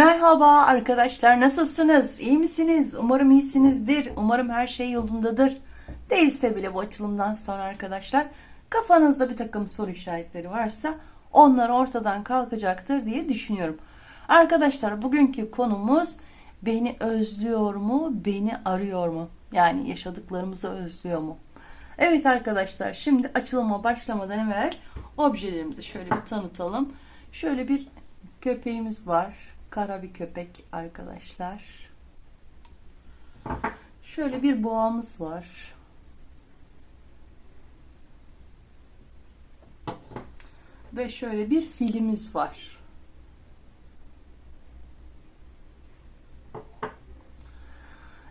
Merhaba arkadaşlar nasılsınız? İyi misiniz? Umarım iyisinizdir. Umarım her şey yolundadır. Değilse bile bu açılımdan sonra arkadaşlar kafanızda bir takım soru işaretleri varsa onlar ortadan kalkacaktır diye düşünüyorum. Arkadaşlar bugünkü konumuz beni özlüyor mu, beni arıyor mu? Yani yaşadıklarımızı özlüyor mu? Evet arkadaşlar şimdi açılıma başlamadan evvel objelerimizi şöyle bir tanıtalım. Şöyle bir köpeğimiz var. Kara bir köpek arkadaşlar. Şöyle bir boğamız var. Ve şöyle bir filimiz var.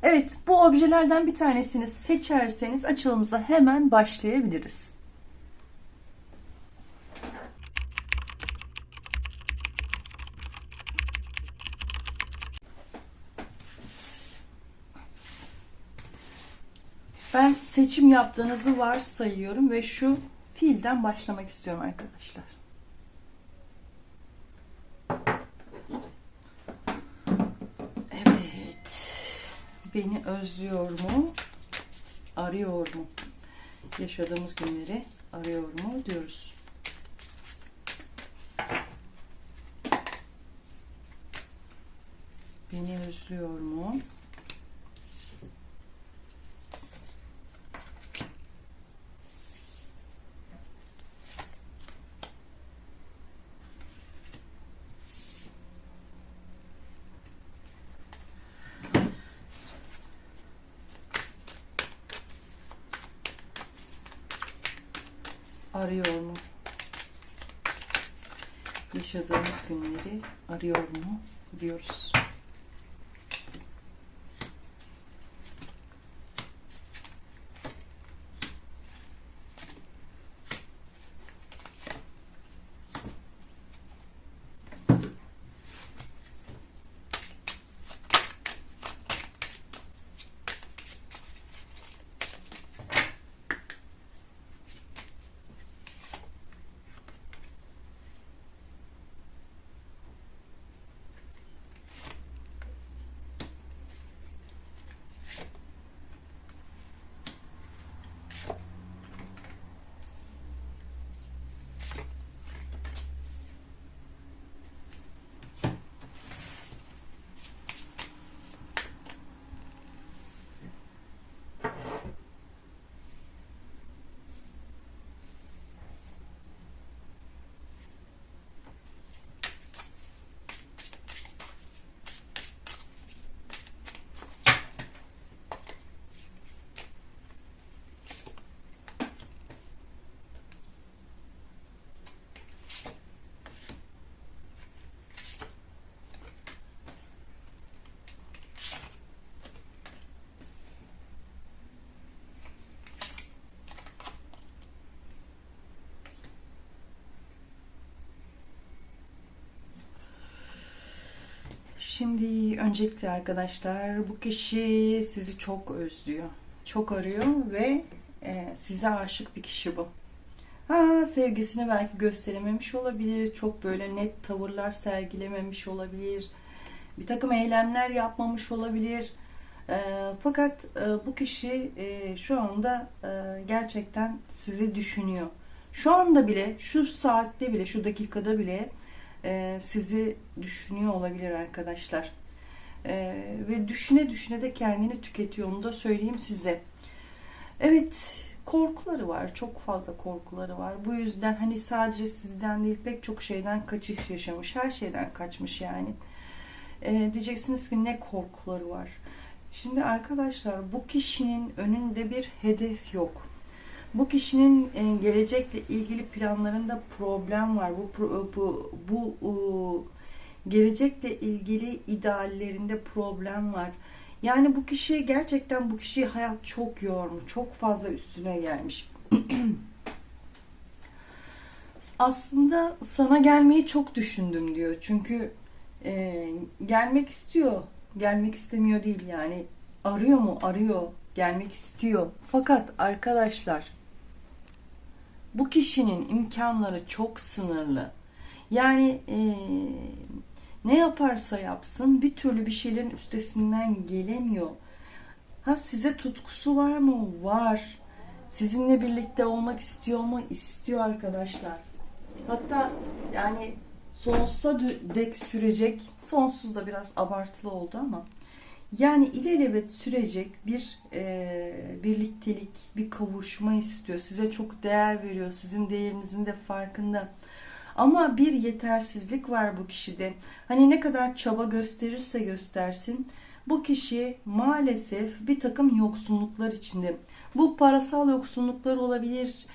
Evet, bu objelerden bir tanesini seçerseniz açılımıza hemen başlayabiliriz. Ben seçim yaptığınızı varsayıyorum ve şu fiilden başlamak istiyorum arkadaşlar. Evet. Beni özlüyor mu? Arıyor mu? Yaşadığımız günleri arıyor mu diyoruz. Beni özlüyor mu? arıyor mu? Günleri arıyor mu diyoruz. Şimdi öncelikle arkadaşlar bu kişi sizi çok özlüyor. Çok arıyor ve e, size aşık bir kişi bu. Ha, sevgisini belki gösterememiş olabilir. Çok böyle net tavırlar sergilememiş olabilir. Bir takım eylemler yapmamış olabilir. E, fakat e, bu kişi e, şu anda e, gerçekten sizi düşünüyor. Şu anda bile, şu saatte bile, şu dakikada bile e, sizi düşünüyor olabilir arkadaşlar. E, ve düşüne düşüne de kendini tüketiyor onu da söyleyeyim size. Evet korkuları var. Çok fazla korkuları var. Bu yüzden hani sadece sizden değil pek çok şeyden kaçış yaşamış. Her şeyden kaçmış yani. E, diyeceksiniz ki ne korkuları var. Şimdi arkadaşlar bu kişinin önünde bir hedef yok. Bu kişinin e, gelecekle ilgili planlarında problem var. Bu bu bu, bu gelecekle ilgili ideallerinde problem var. Yani bu kişi gerçekten bu kişiyi hayat çok yormuş, çok fazla üstüne gelmiş. Aslında sana gelmeyi çok düşündüm diyor. Çünkü e, gelmek istiyor, gelmek istemiyor değil yani. Arıyor mu? Arıyor. Gelmek istiyor. Fakat arkadaşlar bu kişinin imkanları çok sınırlı. Yani e, Ne yaparsa yapsın bir türlü bir şeylerin üstesinden gelemiyor. Ha size tutkusu var mı? Var. Sizinle birlikte olmak istiyor mu? İstiyor arkadaşlar. Hatta yani sonsuza dek sürecek. Sonsuz da biraz abartılı oldu ama yani ilelebet sürecek bir e, birliktelik, bir kavuşma istiyor. Size çok değer veriyor. Sizin değerinizin de farkında. Ama bir yetersizlik var bu kişide. Hani ne kadar çaba gösterirse göstersin bu kişi maalesef bir takım yoksunluklar içinde. Bu parasal yoksunluklar olabilir.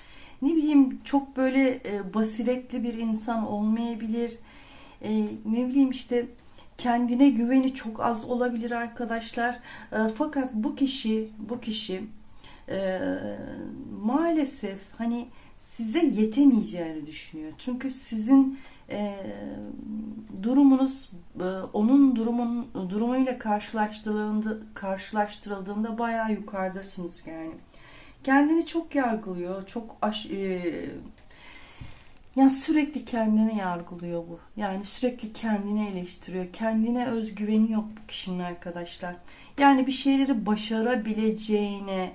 Ne bileyim çok böyle e, basiretli bir insan olmayabilir. E, ne bileyim işte kendine güveni çok az olabilir arkadaşlar. E, fakat bu kişi bu kişi e, maalesef hani size yetemeyeceğini düşünüyor. Çünkü sizin e, durumunuz e, onun durumun durumuyla karşılaştırıldığında karşılaştırıldığında bayağı yukarıdasınız yani. Kendini çok yargılıyor, çok aş, yani sürekli kendini yargılıyor bu. Yani sürekli kendini eleştiriyor. Kendine özgüveni yok bu kişinin arkadaşlar. Yani bir şeyleri başarabileceğine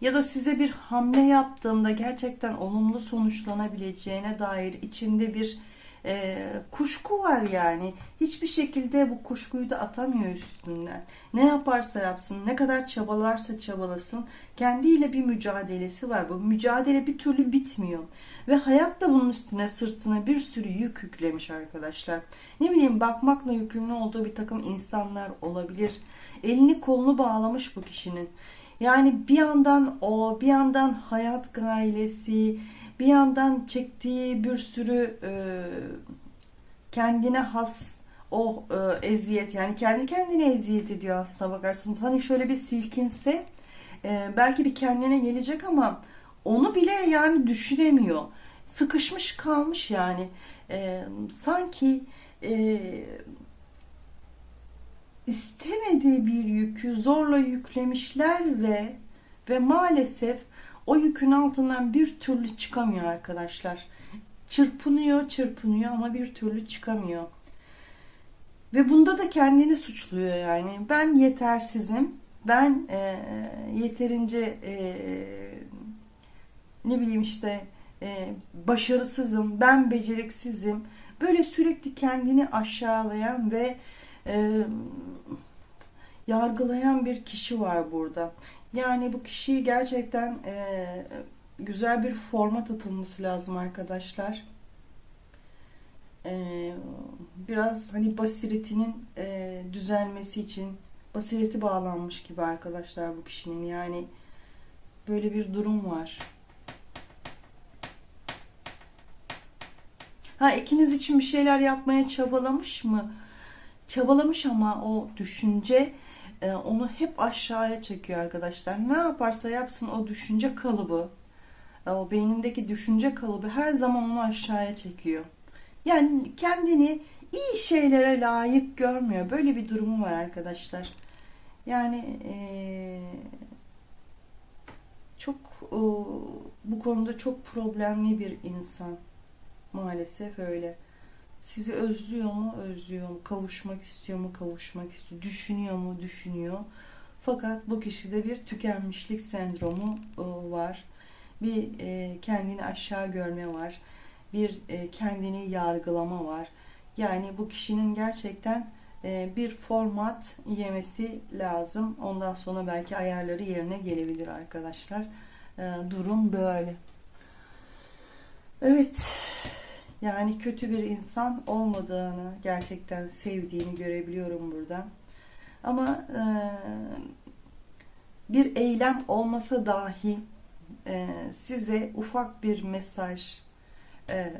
ya da size bir hamle yaptığında gerçekten olumlu sonuçlanabileceğine dair içinde bir e, kuşku var yani. Hiçbir şekilde bu kuşkuyu da atamıyor üstünden. Ne yaparsa yapsın, ne kadar çabalarsa çabalasın kendiyle bir mücadelesi var. Bu mücadele bir türlü bitmiyor. Ve hayat da bunun üstüne sırtına bir sürü yük yüklemiş arkadaşlar. Ne bileyim bakmakla yükümlü olduğu bir takım insanlar olabilir. Elini kolunu bağlamış bu kişinin. Yani bir yandan o, bir yandan hayat gailesi, bir yandan çektiği bir sürü e, kendine has o e, eziyet yani kendi kendine eziyet ediyor aslına bakarsınız. Hani şöyle bir silkinse e, belki bir kendine gelecek ama onu bile yani düşünemiyor. Sıkışmış kalmış yani. E, sanki e, istemediği bir yükü zorla yüklemişler ve ve maalesef o yükün altından bir türlü çıkamıyor arkadaşlar. Çırpınıyor, çırpınıyor ama bir türlü çıkamıyor. Ve bunda da kendini suçluyor yani. Ben yetersizim. Ben e, yeterince e, ne bileyim işte e, başarısızım. Ben beceriksizim. Böyle sürekli kendini aşağılayan ve e, yargılayan bir kişi var burada. Yani bu kişiyi gerçekten e, güzel bir format atılması lazım arkadaşlar. E, biraz hani basiretinin e, düzelmesi için basireti bağlanmış gibi arkadaşlar bu kişinin. Yani böyle bir durum var. Ha ikiniz için bir şeyler yapmaya çabalamış mı? Çabalamış ama o düşünce e, onu hep aşağıya çekiyor arkadaşlar. Ne yaparsa yapsın o düşünce kalıbı, e, o beynindeki düşünce kalıbı her zaman onu aşağıya çekiyor. Yani kendini iyi şeylere layık görmüyor. Böyle bir durumu var arkadaşlar. Yani e, çok e, bu konuda çok problemli bir insan. Maalesef öyle. Sizi özlüyor mu? Özlüyor mu? Kavuşmak istiyor mu? Kavuşmak istiyor. Düşünüyor mu? Düşünüyor. Fakat bu kişide bir tükenmişlik sendromu e, var. Bir e, kendini aşağı görme var. Bir e, kendini yargılama var. Yani bu kişinin gerçekten bir format yemesi lazım. Ondan sonra belki ayarları yerine gelebilir arkadaşlar. Durum böyle. Evet. Yani kötü bir insan olmadığını, gerçekten sevdiğini görebiliyorum burada. Ama e, bir eylem olmasa dahi e, size ufak bir mesaj e,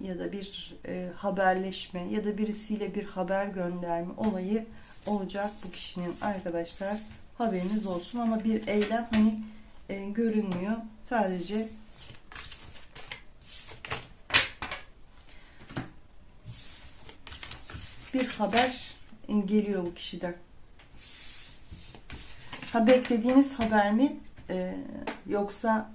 ya da bir e, haberleşme ya da birisiyle bir haber gönderme olayı olacak bu kişinin arkadaşlar haberiniz olsun ama bir eylem hani e, görünmüyor sadece bir haber geliyor bu kişiden. Ha beklediğiniz haber mi e, yoksa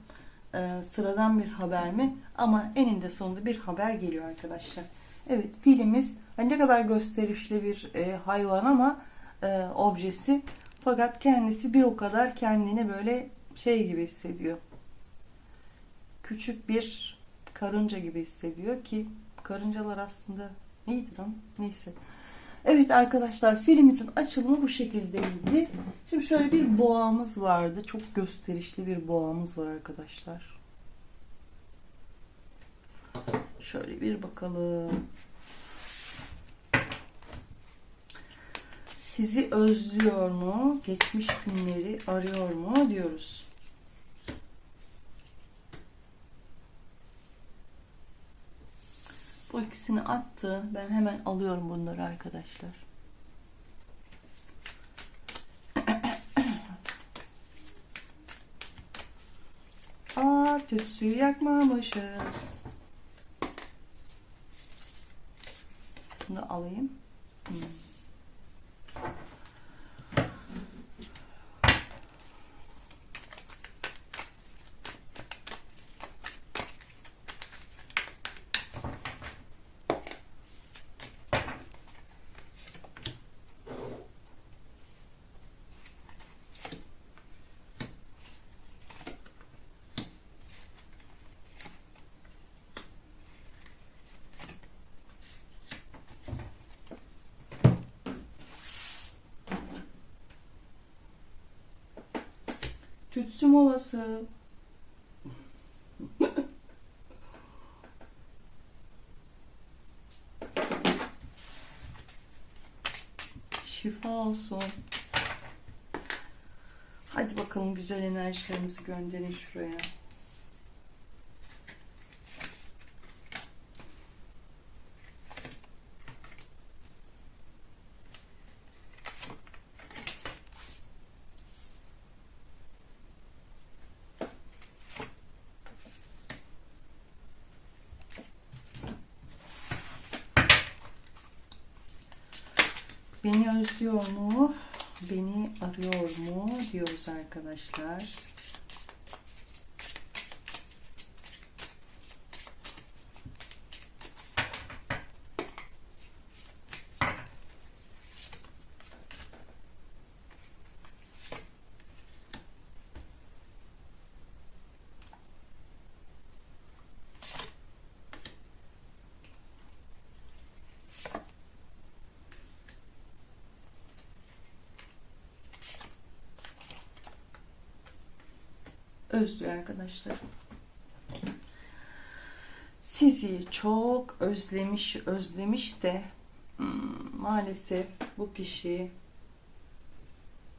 e, sıradan bir haber mi? Ama eninde sonunda bir haber geliyor arkadaşlar. Evet filimiz hani ne kadar gösterişli bir e, hayvan ama e, objesi fakat kendisi bir o kadar kendini böyle şey gibi hissediyor. Küçük bir karınca gibi hissediyor ki karıncalar aslında iyidir ama neyse. Evet arkadaşlar filimizin açılımı bu şekildeydi. Şimdi şöyle bir boğamız vardı. Çok gösterişli bir boğamız var arkadaşlar. Şöyle bir bakalım. Sizi özlüyor mu? Geçmiş günleri arıyor mu diyoruz. Bu ikisini attı. Ben hemen alıyorum bunları arkadaşlar. Aa, tütsüyü yakmamışız. Bunu da alayım. Hmm. Tütsü molası. Şifa olsun. Hadi bakalım güzel enerjilerimizi gönderin şuraya. Beni özlüyor mu? Beni arıyor mu? diyoruz arkadaşlar. Özlüyor arkadaşlar. Sizi çok özlemiş, özlemiş de hmm, maalesef bu kişi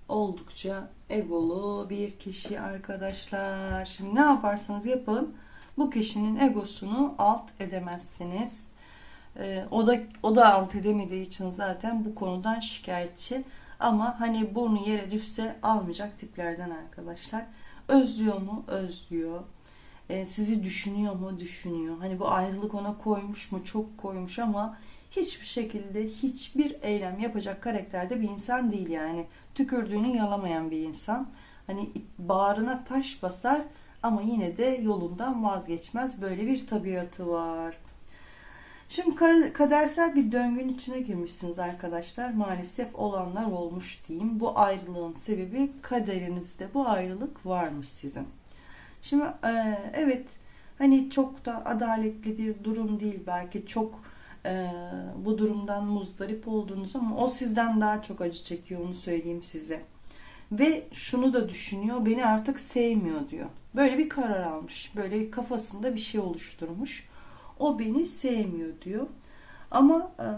oldukça egolu bir kişi arkadaşlar. Şimdi ne yaparsanız yapın bu kişinin egosunu alt edemezsiniz. Ee, o da o da alt edemediği için zaten bu konudan şikayetçi. Ama hani burnu yere düşse almayacak tiplerden arkadaşlar. Özlüyor mu? Özlüyor. E, sizi düşünüyor mu? Düşünüyor. Hani bu ayrılık ona koymuş mu? Çok koymuş ama hiçbir şekilde hiçbir eylem yapacak karakterde bir insan değil yani. Tükürdüğünü yalamayan bir insan. Hani bağrına taş basar ama yine de yolundan vazgeçmez. Böyle bir tabiatı var. Şimdi kadersel bir döngün içine girmişsiniz arkadaşlar. Maalesef olanlar olmuş diyeyim. Bu ayrılığın sebebi kaderinizde bu ayrılık varmış sizin. Şimdi e, evet hani çok da adaletli bir durum değil belki çok e, bu durumdan muzdarip oldunuz ama o sizden daha çok acı çekiyor onu söyleyeyim size. Ve şunu da düşünüyor beni artık sevmiyor diyor. Böyle bir karar almış. Böyle kafasında bir şey oluşturmuş o beni sevmiyor diyor. Ama e,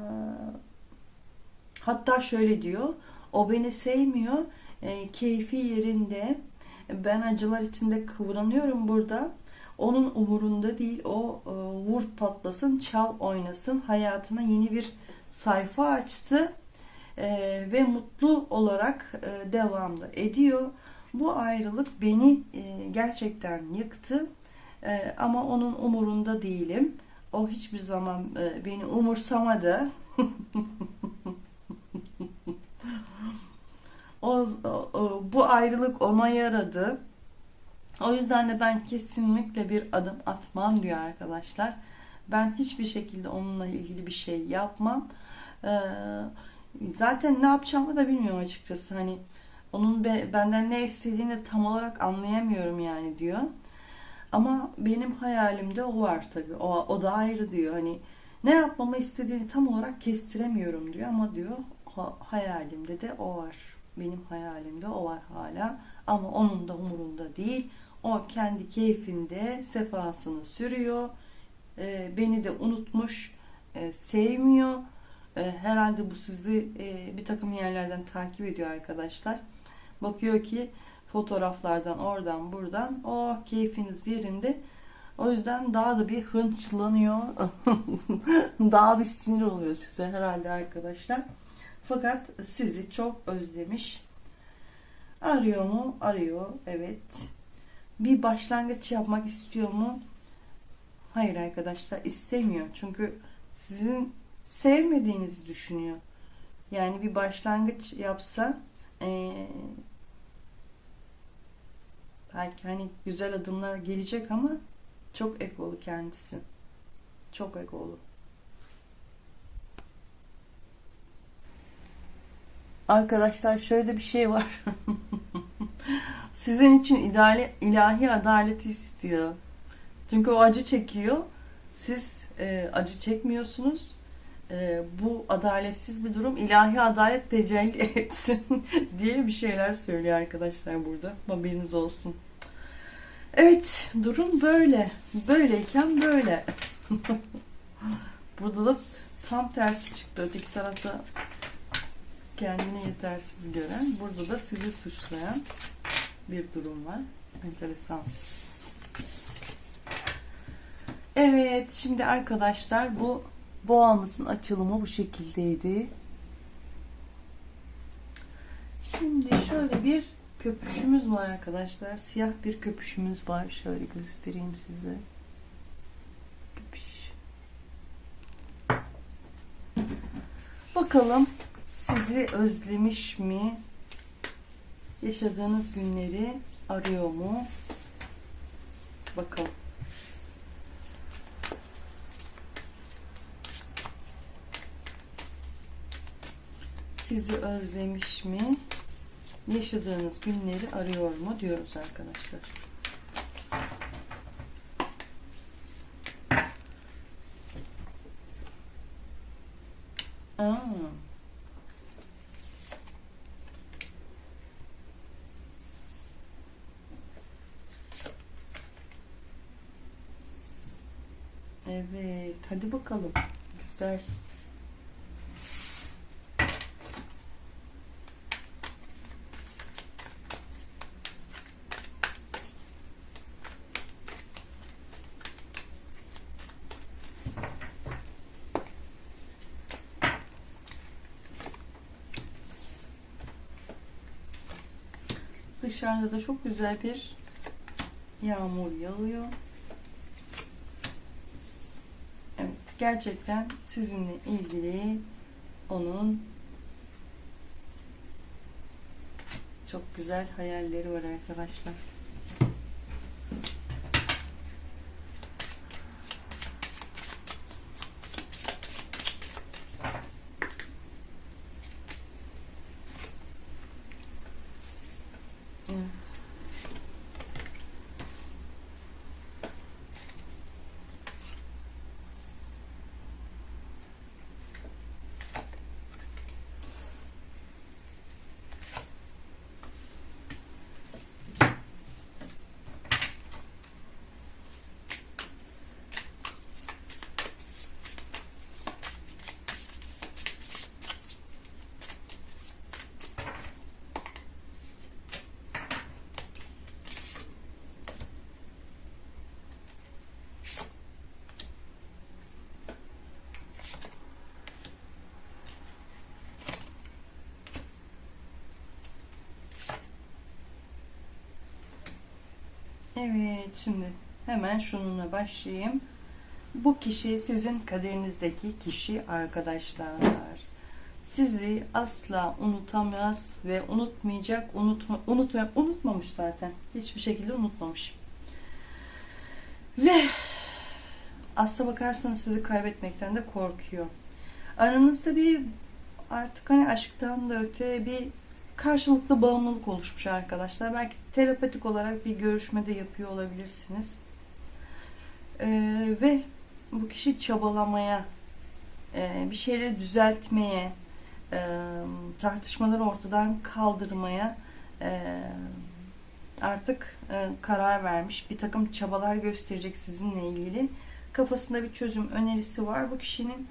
hatta şöyle diyor. O beni sevmiyor. E, keyfi yerinde. Ben acılar içinde kıvranıyorum burada. Onun umurunda değil. O e, vur patlasın, çal oynasın. Hayatına yeni bir sayfa açtı. E, ve mutlu olarak e, devamlı ediyor. Bu ayrılık beni e, gerçekten yıktı. E, ama onun umurunda değilim. O hiçbir zaman e, beni umursamadı. o, o, bu ayrılık ona yaradı. O yüzden de ben kesinlikle bir adım atmam diyor arkadaşlar. Ben hiçbir şekilde onunla ilgili bir şey yapmam. Ee, zaten ne yapacağımı da bilmiyorum açıkçası. Hani onun be, benden ne istediğini tam olarak anlayamıyorum yani diyor. Ama benim hayalimde o var tabii. O, o da ayrı diyor. Hani ne yapmamı istediğini tam olarak kestiremiyorum diyor ama diyor ha- hayalimde de o var. Benim hayalimde o var hala. Ama onun da umurunda değil. O kendi keyfinde sefasını sürüyor. Ee, beni de unutmuş, e, sevmiyor. E, herhalde bu sizi e, bir takım yerlerden takip ediyor arkadaşlar. Bakıyor ki fotoğraflardan oradan buradan oh keyfiniz yerinde. O yüzden daha da bir hınçlanıyor. daha bir sinir oluyor size herhalde arkadaşlar. Fakat sizi çok özlemiş. Arıyor mu? Arıyor. Evet. Bir başlangıç yapmak istiyor mu? Hayır arkadaşlar istemiyor. Çünkü sizin sevmediğinizi düşünüyor. Yani bir başlangıç yapsa eee belki hani güzel adımlar gelecek ama çok egolu kendisi. Çok egolu. Arkadaşlar şöyle bir şey var. Sizin için ideali, ilahi adaleti istiyor. Çünkü o acı çekiyor. Siz e, acı çekmiyorsunuz. E, bu adaletsiz bir durum. İlahi adalet tecelli etsin diye bir şeyler söylüyor arkadaşlar burada. Haberiniz olsun. Evet, durum böyle. Böyleyken böyle. burada da tam tersi çıktı. Öteki tarafta kendini yetersiz gören, burada da sizi suçlayan bir durum var. Enteresan. Evet, şimdi arkadaşlar bu boğamızın açılımı bu şekildeydi. Şimdi şöyle bir köpüşümüz var arkadaşlar. Siyah bir köpüşümüz var. Şöyle göstereyim size. Köpüş. Bakalım sizi özlemiş mi? Yaşadığınız günleri arıyor mu? Bakalım. Sizi özlemiş mi? Yaşadığınız günleri arıyor mu diyoruz arkadaşlar. Aa. Evet, hadi bakalım. Güzel. Dışarıda da çok güzel bir yağmur yağıyor. Evet, gerçekten sizinle ilgili onun çok güzel hayalleri var arkadaşlar. Evet. Evet şimdi hemen şununla başlayayım. Bu kişi sizin kaderinizdeki kişi arkadaşlar. Sizi asla unutamaz ve unutmayacak, unutma, unutma, unutmamış zaten. Hiçbir şekilde unutmamış. Ve Aslına bakarsanız sizi kaybetmekten de korkuyor. Aranızda bir artık hani aşktan da öte bir karşılıklı bağımlılık oluşmuş arkadaşlar. Belki terapetik olarak bir görüşmede yapıyor olabilirsiniz. Ee, ve bu kişi çabalamaya, e, bir şeyleri düzeltmeye, e, tartışmaları ortadan kaldırmaya e, artık e, karar vermiş. Bir takım çabalar gösterecek sizinle ilgili. Kafasında bir çözüm önerisi var bu kişinin.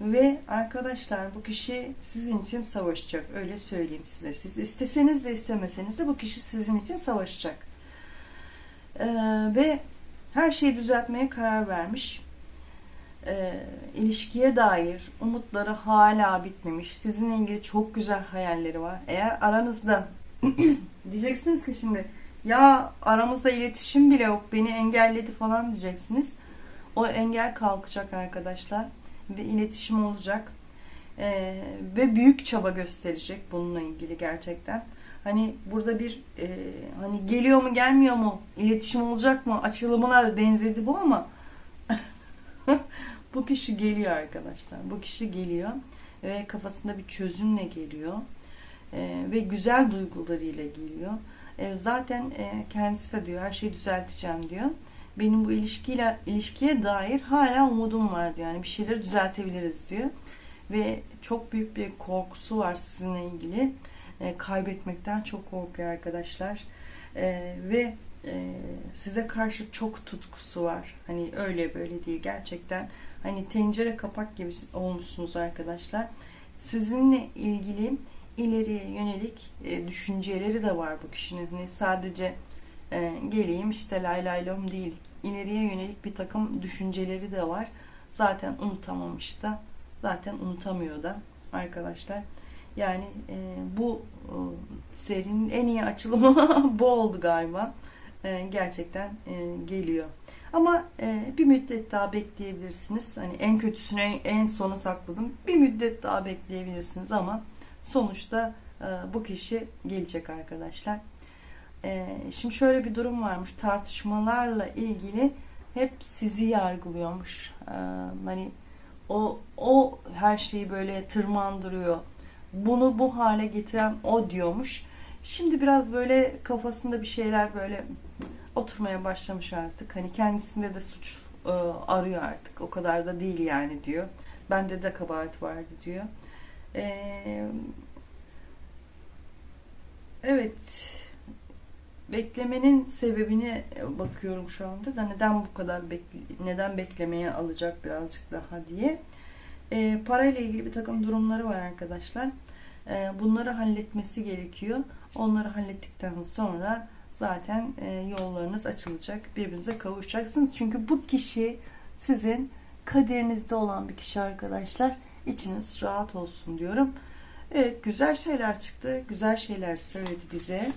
Ve arkadaşlar bu kişi sizin için savaşacak. Öyle söyleyeyim size. Siz isteseniz de istemeseniz de bu kişi sizin için savaşacak. Ee, ve her şeyi düzeltmeye karar vermiş. Ee, ilişkiye dair umutları hala bitmemiş. Sizinle ilgili çok güzel hayalleri var. Eğer aranızda diyeceksiniz ki şimdi ya aramızda iletişim bile yok beni engelledi falan diyeceksiniz. O engel kalkacak arkadaşlar ve iletişim olacak. Ee, ve büyük çaba gösterecek bununla ilgili gerçekten. Hani burada bir e, hani geliyor mu gelmiyor mu iletişim olacak mı açılımına benzedi bu ama bu kişi geliyor arkadaşlar. Bu kişi geliyor ve kafasında bir çözümle geliyor Ee, ve güzel duygularıyla geliyor. Ee, zaten e, kendisi de diyor her şeyi düzelteceğim diyor benim bu ilişkiyle ilişkiye dair hala umudum var diyor. Yani bir şeyleri düzeltebiliriz diyor. Ve çok büyük bir korkusu var sizinle ilgili. E, kaybetmekten çok korkuyor arkadaşlar. E, ve e, size karşı çok tutkusu var. Hani öyle böyle değil gerçekten. Hani tencere kapak gibi olmuşsunuz arkadaşlar. Sizinle ilgili ileriye yönelik e, düşünceleri de var bu kişinin. Hani sadece e, geleyim işte lay lay lom değil. İleriye yönelik bir takım düşünceleri de var. Zaten unutamamış da. Zaten unutamıyor da arkadaşlar. Yani e, bu e, serinin en iyi açılımı bu oldu galiba. E, gerçekten e, geliyor. Ama e, bir müddet daha bekleyebilirsiniz. Hani en kötüsüne en sona sakladım. Bir müddet daha bekleyebilirsiniz ama sonuçta e, bu kişi gelecek arkadaşlar. Ee, şimdi şöyle bir durum varmış. Tartışmalarla ilgili hep sizi yargılıyormuş. Ee, hani o o her şeyi böyle tırmandırıyor. Bunu bu hale getiren o diyormuş. Şimdi biraz böyle kafasında bir şeyler böyle oturmaya başlamış artık. Hani kendisinde de suç e, arıyor artık. O kadar da değil yani diyor. Bende de kabahat vardı diyor. Ee, evet beklemenin sebebini bakıyorum şu anda da neden bu kadar bekle, neden beklemeye alacak birazcık daha diye. E, parayla ilgili bir takım durumları var arkadaşlar. E, bunları halletmesi gerekiyor. Onları hallettikten sonra zaten e, yollarınız açılacak. Birbirinize kavuşacaksınız. Çünkü bu kişi sizin kaderinizde olan bir kişi arkadaşlar. İçiniz rahat olsun diyorum. Evet güzel şeyler çıktı. Güzel şeyler söyledi bize.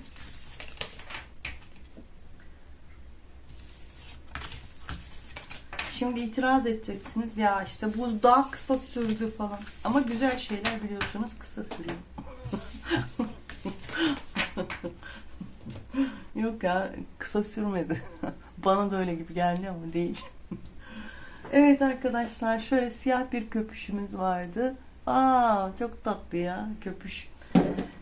Şimdi itiraz edeceksiniz ya işte bu daha kısa sürdü falan. Ama güzel şeyler biliyorsunuz kısa sürüyor. Yok ya kısa sürmedi. Bana da öyle gibi geldi ama değil. evet arkadaşlar şöyle siyah bir köpüşümüz vardı. Aa çok tatlı ya köpüş.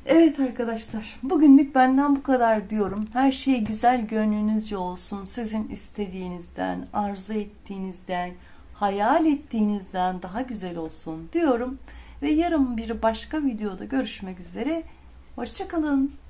Evet arkadaşlar, bugünlük benden bu kadar diyorum. Her şey güzel gönlünüzce olsun. Sizin istediğinizden, arzu ettiğinizden, hayal ettiğinizden daha güzel olsun diyorum. Ve yarın bir başka videoda görüşmek üzere. Hoşçakalın.